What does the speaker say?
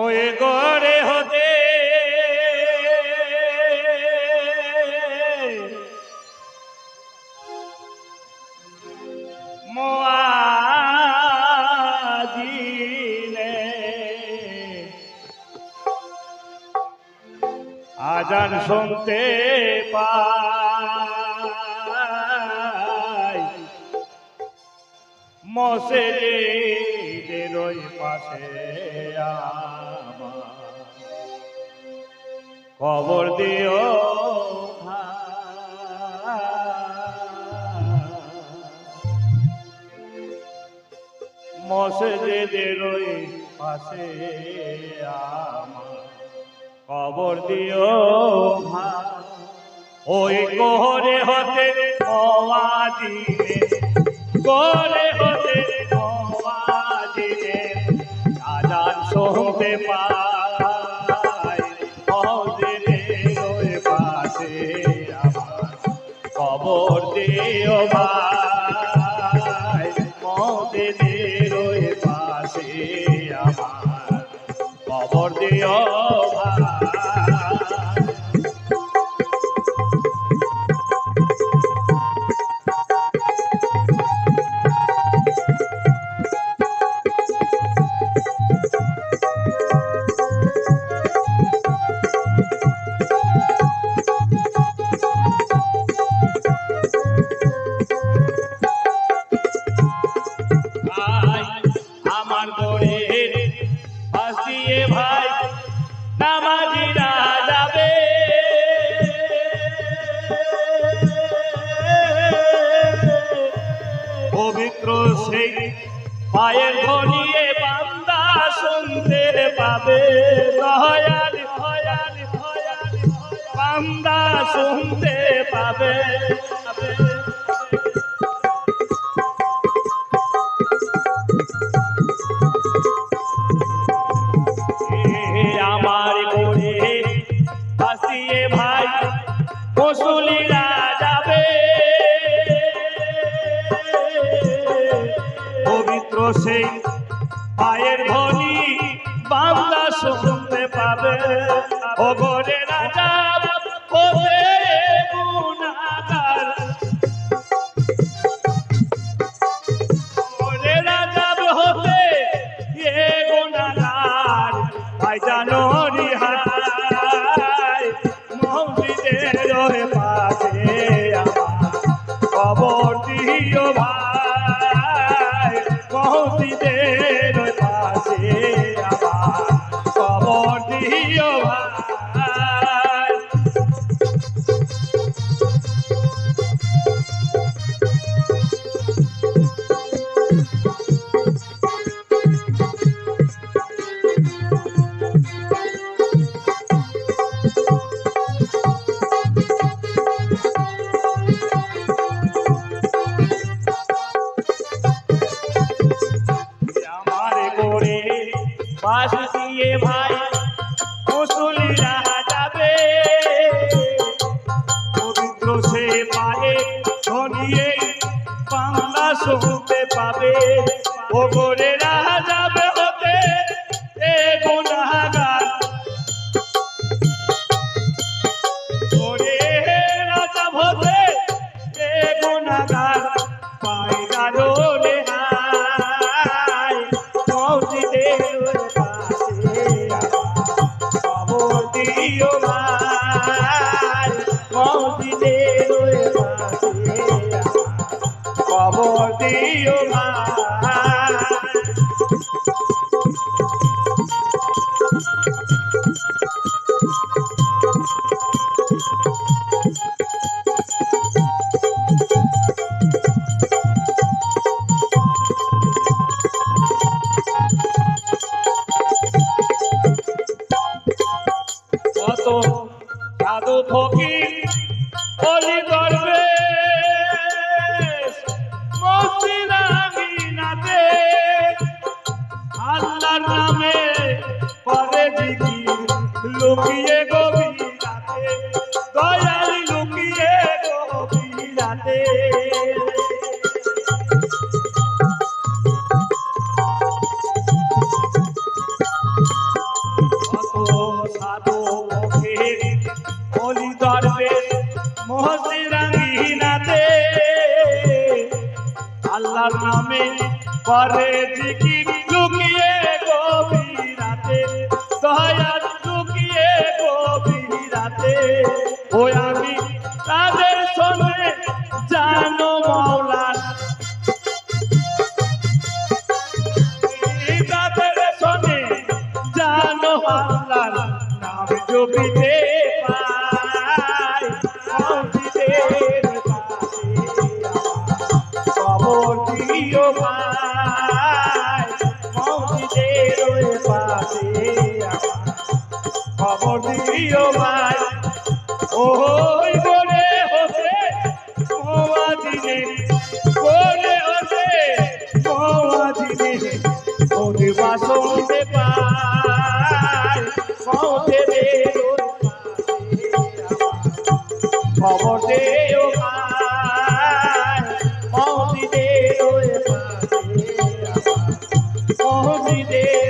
ওই গড়ে হতে। আজান শুনতে পাই। মসজিদের ওই পাশে আমার খবর দিও। মসজিদের ওই পাশে আমার খবর দিও। ওই কোহরে হতে মওয়াজিনে কোহরে হতে মওয়াজিনে আজান শুনতে পাই ভাই পাশে আমার খবর দিও নামাজিরা পবিত্র সেই পায়ের ধনিয়ে বান্দা শুনতে পাবে। দয়াল বান্দা শুনতে পাবে। সেই পায়ের শুনতে পাবে ফকির অলি মসজিদামিনাতে আল্লাহর নামে করে জিকির লুকিয়ে গভীর করে জিকির লুকিয়ে গভীরাতে দয়াল লুকিয়ে গভীরাতে। ও আমি খবর দিও ভাই। ওই বলে হতে মোয়াজিনে বলে হতে মোয়াজিনে ওরে বাসন্তে পায় মৌতেদের খবর দেও ভাই। মসজিদের পাশে মসজিদের পাশে